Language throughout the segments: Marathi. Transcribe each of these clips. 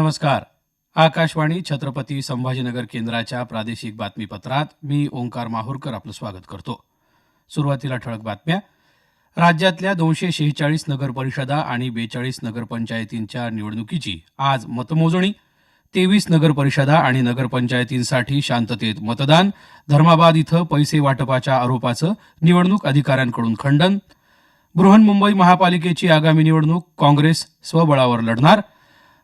नमस्कार. आकाशवाणी छत्रपती संभाजीनगर केंद्राच्या प्रादेशिक बातमीपत्रात मी ओंकार माहूरकर आपलं स्वागत करतो. सुरुवातीला ठळक बातम्या. राज्यातल्या दोनशे शेहेचाळीस नगर परिषदा आणि बेचाळीस नगरपंचायतींच्या निवडणुकीची आज मतमोजणी. तेवीस नगर परिषदा आणि नगरपंचायतींसाठी शांततेत मतदान. धर्माबाद इथं पैसे वाटपाच्या आरोपाचं निवडणूक अधिकाऱ्यांकडून खंडन. बृहन्मुंबई महापालिकेची आगामी निवडणूक काँग्रेस स्वबळावर लढणार.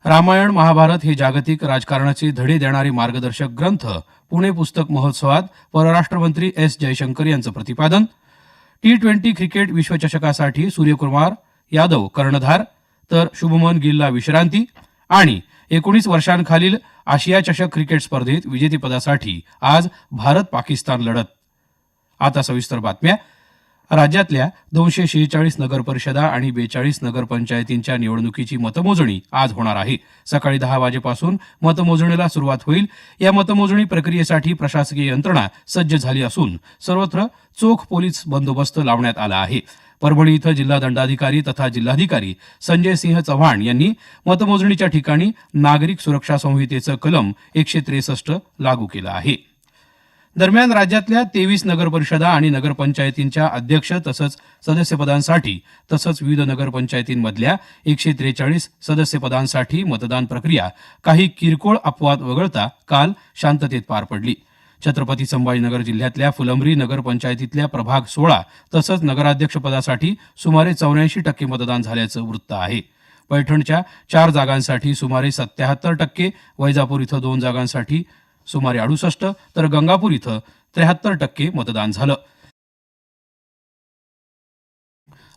रामायण महाभारत हे जागतिक राजकारणाचे धडे देणारे मार्गदर्शक ग्रंथ पुणे पुस्तक महोत्सवात परराष्ट्रमंत्री एस जयशंकर यांचं प्रतिपादन टी ट्वेंटी क्रिकेट विश्वचषकासाठी सूर्यकुमार यादव कर्णधार तर शुभमन गिलला विश्रांती आणि एकोणीस वर्षांखालील आशिया चषक क्रिकेट स्पर्धेत विजेतेपदासाठी आज भारत पाकिस्तान लढत. आता सविस्तर बातम्या राज्यातल्या दोनशे शेहेचाळीस नगरपरिषदा आणि बेचाळीस नगरपंचायतींच्या निवडणुकीची मतमोजणी आज होणार आहे. सकाळी दहा वाजेपासून मतमोजणीला सुरुवात होईल. या मतमोजणी प्रक्रियेसाठी प्रशासकीय यंत्रणा सज्ज झाली असून सर्वत्र चोख पोलीस बंदोबस्त लावण्यात आला आहे. परभणी इथं जिल्हा दंडाधिकारी तथा जिल्हाधिकारी संजय सिंह चव्हाण यांनी मतमोजणीच्या ठिकाणी नागरिक सुरक्षा संहितेचं कलम एकशे त्रेसष्ट लागू केलं आहे. दरम्यान राज्यातल्या तेवीस नगरपरिषदा आणि नगरपंचायतींच्या अध्यक्ष तसंच सदस्यपदांसाठी तसंच विविध नगरपंचायतींमधल्या एकशे त्रेचाळीस सदस्यपदांसाठी मतदान प्रक्रिया काही किरकोळ अपवाद वगळता काल शांततेत पार पडली. छत्रपती संभाजीनगर जिल्ह्यातल्या फुलंब्री नगरपंचायतीतल्या प्रभाग सोळा तसंच नगराध्यक्षपदासाठी सुमारे चौऱ्याऐंशी टक्के मतदान झाल्याचं वृत्त आहे. पैठणच्या चार जागांसाठी सुमारे सत्याहत्तर टक्के वैजापूर इथं दोन जागांसाठी सुमारे अडुसष्ट तर गंगापूर इथं त्र्याहत्तर टक्के मतदान झालं.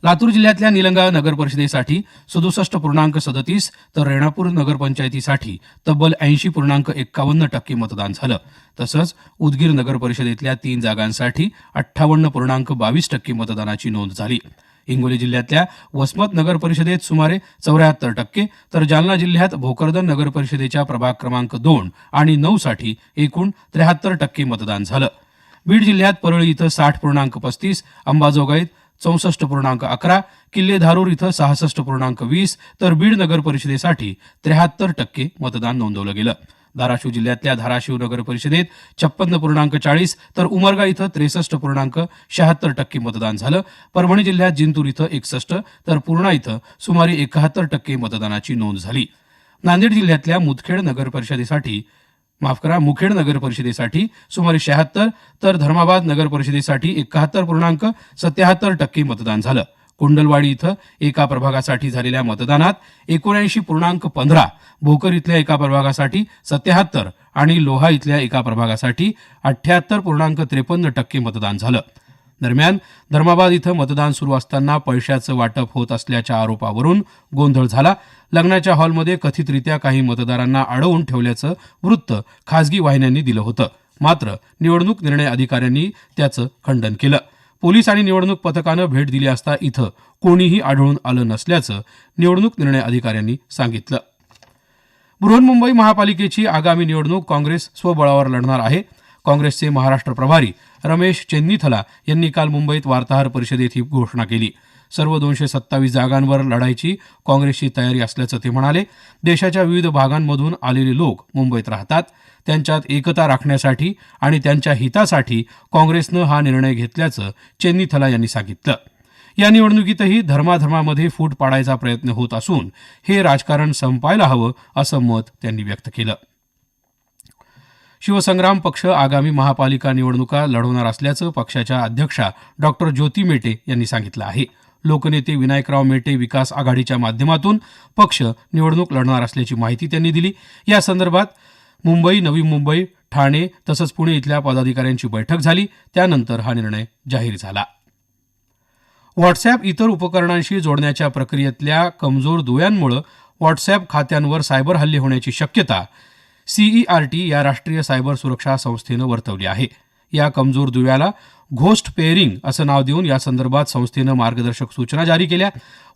लातूर जिल्ह्यातल्या निलंगा नगर परिषदेसाठी सदुसष्ट पूर्णांक सदतीस तर रेणापूर नगरपंचायतीसाठी तब्बल ऐंशी पूर्णांक एक्कावन्न टक्के मतदान झालं. तसंच उदगीर नगर परिषदेतल्या तीन जागांसाठी अठ्ठावन्न पूर्णांक बावीस टक्के मतदानाची नोंद झाली. हिंगोली जिल्ह्यातल्या वसमत नगर परिषदेत सुमारे चौऱ्याहत्तर टक्के तर जालना जिल्ह्यात भोकरदन नगर परिषदेच्या प्रभाग क्रमांक दोन आणि नऊ साठी एकूण त्र्याहत्तर टक्के मतदान झालं. बीड जिल्ह्यात परळी इथं साठ पूर्णांक पस्तीस अंबाजोगाईत चौसष्ट पूर्णांक अकरा किल्ले धारूर इथं सहासष्ट पूर्णांक वीस तर बीड नगर परिषदेसाठी त्र्याहत्तर टक्के मतदान नोंदवलं गेलं. धाराशिव जिल्ह्यातल्या धाराशिव नगर परिषदेत छप्पन्न पूर्णांक चाळीस तर उमरगा इथं त्रेसष्ट पूर्णांक शहात्तर टक्के मतदान झालं. परभणी जिल्ह्यात जिंतूर इथं एकसष्ट तर पूर्णा इथं सुमारे एकाहत्तर टक्के मतदानाची नोंद झाली. नांदेड जिल्ह्यातल्या मुदखेड नगर परिषदेसाठी माफ करा मुखेड नगर परिषदेसाठी सुमारे शहात्तर तर धर्माबाद नगर परिषदेसाठी एकाहत्तर पूर्णांक सत्याहत्तर टक्के मतदान झालं. कुंडलवाडी इथं एका प्रभागासाठी झालेल्या मतदानात एकोणऐंशी पूर्णांक पंधरा भोकर इथल्या एका प्रभागासाठी सत्याहत्तर आणि लोहा इथल्या एका प्रभागासाठी अठ्ठ्याहत्तर पूर्णांक त्रेपन्न टक्के मतदान झालं. दरम्यान धर्माबाद इथं मतदान सुरू असताना पैशाचं वाटप होत असल्याच्या आरोपावरून गोंधळ झाला. लग्नाच्या हॉलमध्ये कथितरित्या काही मतदारांना अडवून ठेवल्याचं वृत्त खासगी वाहिन्यांनी दिलं होतं. मात्र निवडणूक निर्णय अधिकाऱ्यांनी त्याचं खंडन केलं. पोलीस आणि निवडणूक पथकानं भेट दिली असता इथं कोणीही आढळून आलं नसल्याचं निवडणूक निर्णय अधिकाऱ्यांनी सांगितलं. बृहन्मुंबई महापालिकेची आगामी निवडणूक काँग्रेस स्वबळावर लढणार आहे. काँग्रेसचे महाराष्ट्र प्रभारी रमेश चेन्नीथला यांनी काल मुंबईत वार्ताहर परिषदेत ही घोषणा केली. सर्व दोनशे सत्तावीस जागांवर लढायची काँग्रेसची तयारी असल्याचं ते म्हणाले. देशाच्या विविध भागांमधून आलेले लोक मुंबईत राहतात. त्यांच्यात एकता राखण्यासाठी आणि त्यांच्या हितासाठी काँग्रेसनं हा निर्णय घेतल्याचं चेन्नीथला यांनी सांगितलं. या निवडणुकीतही धर्माधर्मामध्ये फूट पाडायचा प्रयत्न होत असून हे राजकारण संपायला हवं असं मत त्यांनी व्यक्त केलं. शिवसंग्राम पक्ष आगामी महापालिका निवडणुका लढवणार असल्याचं पक्षाच्या अध्यक्षा डॉक्टर ज्योती मेटे यांनी सांगितलं आहे. लोकनेते विनायकराव मेटे विकास आघाडीच्या माध्यमातून पक्ष निवडणूक लढणार असल्याची माहिती त्यांनी दिली. या संदर्भात मुंबई नवी मुंबई ठाणे तसंच पुणे इथल्या पदाधिकाऱ्यांची बैठक झाली. त्यानंतर हा निर्णय जाहीर झाला. व्हॉट्सअॅप इतर उपकरणांशी जोडण्याच्या प्रक्रियेतल्या कमजोर दुव्यांमुळे व्हॉट्सअॅप खात्यांवर सायबर हल्ले होण्याची शक्यता सीईआरटी या राष्ट्रीय सायबर सुरक्षा संस्थेनं वर्तवली आहे. या कमजोर दुव्याला घोस्ट पेअरिंग असं नाव देऊन या संदर्भात संस्थेनं मार्गदर्शक सूचना जारी केल्या.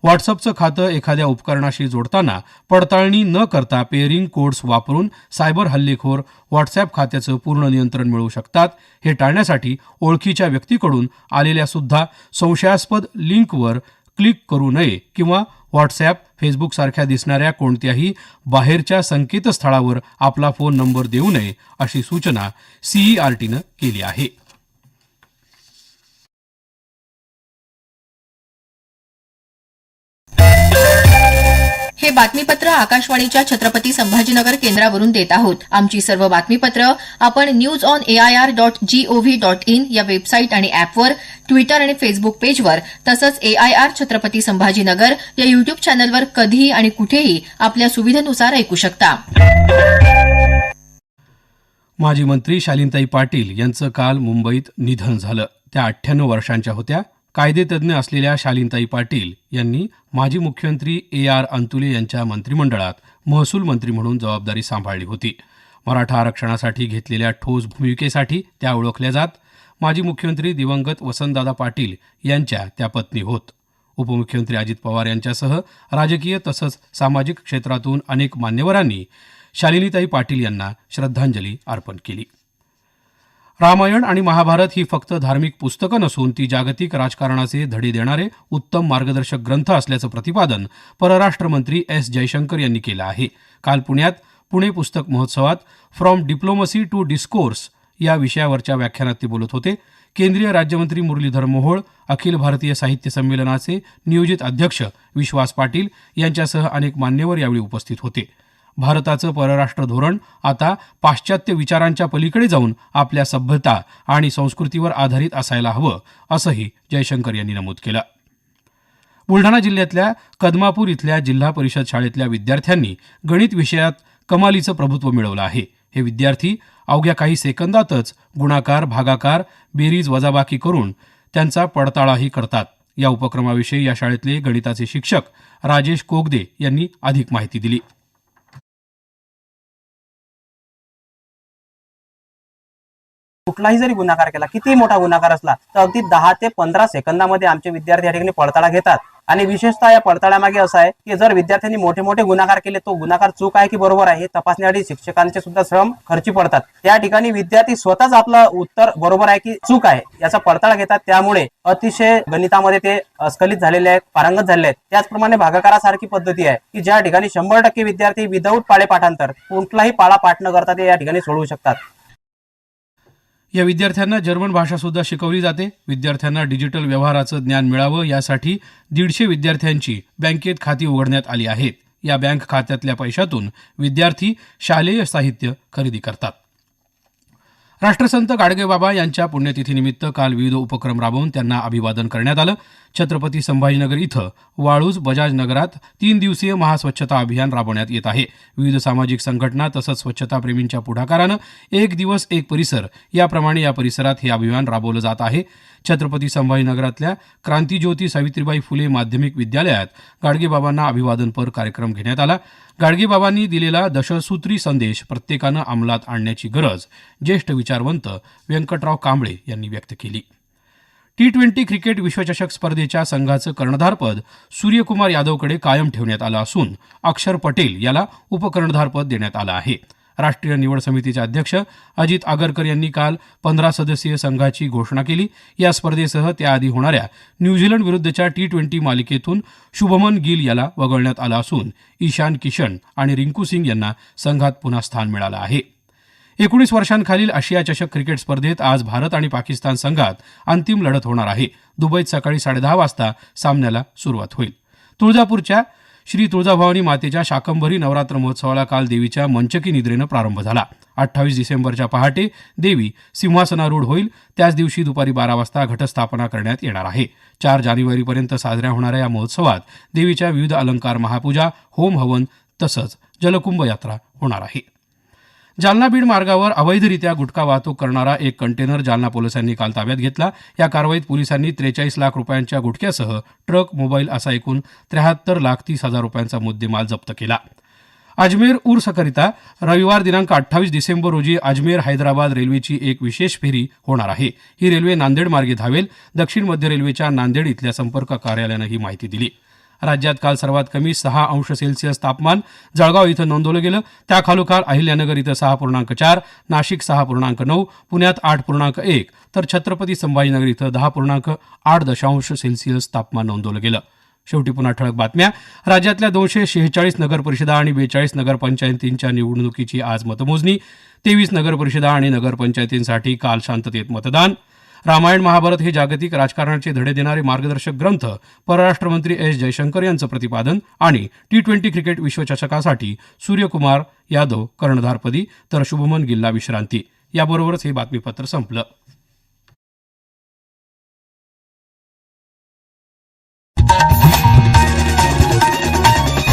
व्हॉट्सअपचं खातं एखाद्या उपकरणाशी जोडताना पडताळणी न करता पेअरिंग कोड्स वापरून सायबर हल्लेखोर व्हॉट्सअॅप खात्याचं पूर्ण नियंत्रण मिळवू शकतात. हे टाळण्यासाठी ओळखीच्या व्यक्तीकडून आलेल्या सुद्धा संशयास्पद लिंकवर क्लिक करू नये किंवा व्हॉट्सॲप फेसबुक सारख्या दिसणाऱ्या कोणत्याही बाहेरच्या संकेतस्थळावर आपला फोन नंबर देऊ नये अशी सूचना सीईआरटीनं केली आहे. बातमीपत्र आकाशवाणीच्या छत्रपती संभाजीनगर केंद्रावरून देत आहोत. आमची सर्व बातमीपत्र आपण news on AIR dot gov dot in या वेबसाईट आणि अॅपवर ट्विटर आणि फेसबुक पेजवर तसंच एआयआर छत्रपती संभाजीनगर या युट्यूब चॅनलवर कधीही आणि कुठेही आपल्या सुविधेनुसार ऐकू शकता. माजी मंत्री शालिनताई पाटील यांचं काल मुंबईत निधन झालं. त्या अठ्ठ्याण्णव वर्षांच्या होत्या. कायदेतज्ञ असलेल्या शालीनताई पाटील यांनी माजी मुख्यमंत्री ए आर अंतुले यांच्या मंत्रिमंडळात महसूल मंत्री म्हणून जबाबदारी सांभाळली होती. मराठा आरक्षणासाठी घेतलेल्या ठोस भूमिकेसाठी त्या ओळखल्या जात. माजी मुख्यमंत्री दिवंगत वसंतदादा पाटील यांच्या त्या पत्नी होत. उपमुख्यमंत्री अजित पवार यांच्यासह राजकीय तसंच सामाजिक क्षेत्रातून अनेक मान्यवरांनी शालिनीताई पाटील यांना श्रद्धांजली अर्पण केली. रामायण आणि महाभारत ही फक्त धार्मिक पुस्तकं नसून ती जागतिक राजकारणाचे धडे देणारे उत्तम मार्गदर्शक ग्रंथ असल्याचं प्रतिपादन परराष्ट्र मंत्री एस जयशंकर यांनी केलं आहे. काल पुण्यात पुणे पुस्तक महोत्सवात फ्रॉम डिप्लोमसी टू डिस्कोर्स या विषयावरच्या व्याख्यानात ते बोलत होते. केंद्रीय राज्यमंत्री मुरलीधर मोहोळ अखिल भारतीय साहित्य संमेलनाचे नियोजित अध्यक्ष विश्वास पाटील यांच्यासह अनेक मान्यवर यावेळी उपस्थित होते. भारताचं परराष्ट्र धोरण आता पाश्चात्य विचारांच्या पलीकडे जाऊन आपल्या सभ्यता आणि संस्कृतीवर आधारित असायला हवं असंही जयशंकर यांनी नमूद केलं. बुलढाणा जिल्ह्यातल्या कदमापूर इथल्या जिल्हा परिषद शाळेतल्या विद्यार्थ्यांनी गणित विषयात कमालीचं प्रभुत्व मिळवलं आहे. हे विद्यार्थी अवघ्या काही सेकंदातच गुणाकार भागाकार बेरीज वजाबाकी करून त्यांचा पडताळाही करतात. या उपक्रमाविषयी या शाळेतले गणिताचे शिक्षक राजेश कोगदे यांनी अधिक माहिती दिली. कुठलाही जरी गुन्हागार केला किती मोठा गुन्हागार असला तर अगदी दहा ते पंधरा सेकंदामध्ये आमचे विद्यार्थी या ठिकाणी पडताळा घेतात. आणि विशेषतः या पडताळ्यामागे असं आहे की जर विद्यार्थ्यांनी मोठे मोठे गुन्हागार केले तो गुन्हागार चूक आहे की बरोबर आहे हे तपासण्यासाठी शिक्षकांचे सुद्धा श्रम खर्ची पडतात. त्या ठिकाणी विद्यार्थी स्वतःच आपलं उत्तर बरोबर आहे की चूक आहे याचा पडताळा घेतात. त्यामुळे अतिशय गणितामध्ये ते अस्खलित झालेले आहेत पारंगत झालेले आहेत. त्याचप्रमाणे भागाकारासारखी पद्धती आहे की ज्या ठिकाणी शंभर टक्के विद्यार्थी विदाऊट पाळे पाठांतर कुठलाही पाळा पाठ न करता ते या ठिकाणी सोडवू शकतात. या विद्यार्थ्यांना जर्मन भाषा सुद्धा शिकवली जाते. विद्यार्थ्यांना डिजिटल व्यवहाराचं ज्ञान मिळावं यासाठी दीडशे विद्यार्थ्यांची बँकेत खाती उघडण्यात आली आहेत. या बँक खात्यातल्या पैशातून विद्यार्थी शालेय साहित्य खरेदी करतात. राष्ट्रसंत गाडगेबाबा यांच्या पुण्यतिथीनिमित्त काल विविध उपक्रम राबवून त्यांना अभिवादन करण्यात आलं. छत्रपती संभाजीनगर इथं वाळूज बजाज नगरात तीन दिवसीय महास्वच्छता अभियान राबवण्यात येत आहे. विविध सामाजिक संघटना तसंच स्वच्छताप्रेमींच्या पुढाकारानं एक दिवस एक परिसर याप्रमाणे या परिसरात हे अभियान राबवलं जात आहे. छत्रपती संभाजीनगरातल्या क्रांतीज्योती सावित्रीबाई फुले माध्यमिक विद्यालयात गाडगेबाबांना अभिवादनपर कार्यक्रम घेण्यात आला. गाडगेबाबांनी दिलेला दशसूत्री संदेश प्रत्येकानं अंमलात आणण्याची गरज ज्येष्ठ विचार विचारवंत व्यंकटराव कांबळे यांनी व्यक्त केली. टी ट्वेंटी क्रिकेट विश्वचषक स्पर्धेच्या संघाचं कर्णधारपद सूर्यकुमार यादवकडे कायम ठेवण्यात आलं असून अक्षर पटेल याला उपकर्णधारपद देण्यात आलं आहे. राष्ट्रीय निवड समितीचे अध्यक्ष अजित आगरकर यांनी काल पंधरा सदस्यीय संघाची घोषणा केली. या स्पर्धेसह त्याआधी होणाऱ्या न्यूझीलंड विरुद्धच्या टी ट्वेंटी मालिकेतून शुभमन गिल याला वगळण्यात आलं असून ईशान किशन आणि रिंकू सिंग यांना संघात पुन्हा स्थान मिळालं आहे. एकोणीस वर्षांखालील आशिया चषक क्रिकेट स्पर्धेत आज भारत आणि पाकिस्तान संघात अंतिम लढत होणार आहे. दुबईत सकाळी साडेदहा वाजता सामन्याला सुरुवात होईल. तुळजापूरच्या श्री तुळजाभवानी मातेच्या शाकंभरी नवरात्र महोत्सवाला काल देवीच्या मंचकी निद्रेनं प्रारंभ झाला. अठ्ठावीस डिसेंबरच्या पहाटे देवी सिंहासनारूढ होईल. त्याच दिवशी दुपारी बारा वाजता घटस्थापना करण्यात येणार आहे. चार जानेवारीपर्यंत साजऱ्या होणाऱ्या या महोत्सवात देवीच्या विविध अलंकार महापूजा होम हवन तसंच जलकुंभ यात्रा होणार आहे. जालना बीड मार्गावर अवैधरित्या गुटखा वाहतूक करणारा एक कंटेनर जालना पोलिसांनी काल ताब्यात घेतला. या कारवाईत पोलिसांनी त्रेचाळीस लाख रुपयांच्या गुटख्यासह ट्रक मोबाईल असा एकूण त्र्याहत्तर लाख तीस हजार रुपयांचा मुद्देमाल जप्त केला. अजमेर उर्सकरिता रविवार दिनांक अठ्ठावीस डिसेंबर रोजी अजमेर हैदराबाद रेल्वेची एक विशेष फेरी होणार आहे. ही रेल्वे नांदेड मार्गे धावेल. दक्षिण मध्य रेल्वेच्या नांदेड इथल्या संपर्क कार्यालयानं ही माहिती दिली. राज्यात काल सर्वात कमी सहा अंश सेल्सिअस तापमान जळगाव इथं नोंदवलं गेलं. त्याखालोखाल अहिल्यानगर इथं सहा पूर्णांक चार नाशिक सहा पूर्णांक नऊ पुण्यात आठ पूर्णांक एक तर छत्रपती संभाजीनगर इथं दहा पूर्णांक आठ दशांश सेल्सिअस तापमान नोंदवलं गेलं. शेवटी पुन्हा ठळक बातम्या. राज्यातल्या दोनशे शेहेचाळीस नगरपरिषदा आणि बेचाळीस नगरपंचायतींच्या निवडणुकीची आज मतमोजणी. तेवीस नगरपरिषदा आणि नगरपंचायतींसाठी काल शांततेत मतदान. रामायण महाभारत हे जागतिक राजकारणाचे धडे देणारे मार्गदर्शक ग्रंथ परराष्ट्र मंत्री एस जयशंकर यांचं प्रतिपादन आणि टी ट्वेंटी क्रिकेट विश्वचषकासाठी सूर्यकुमार यादव कर्णधारपदी तर शुभमन गिल्ला विश्रांती. याबरोबरच हे बातमीपत्र संपलं.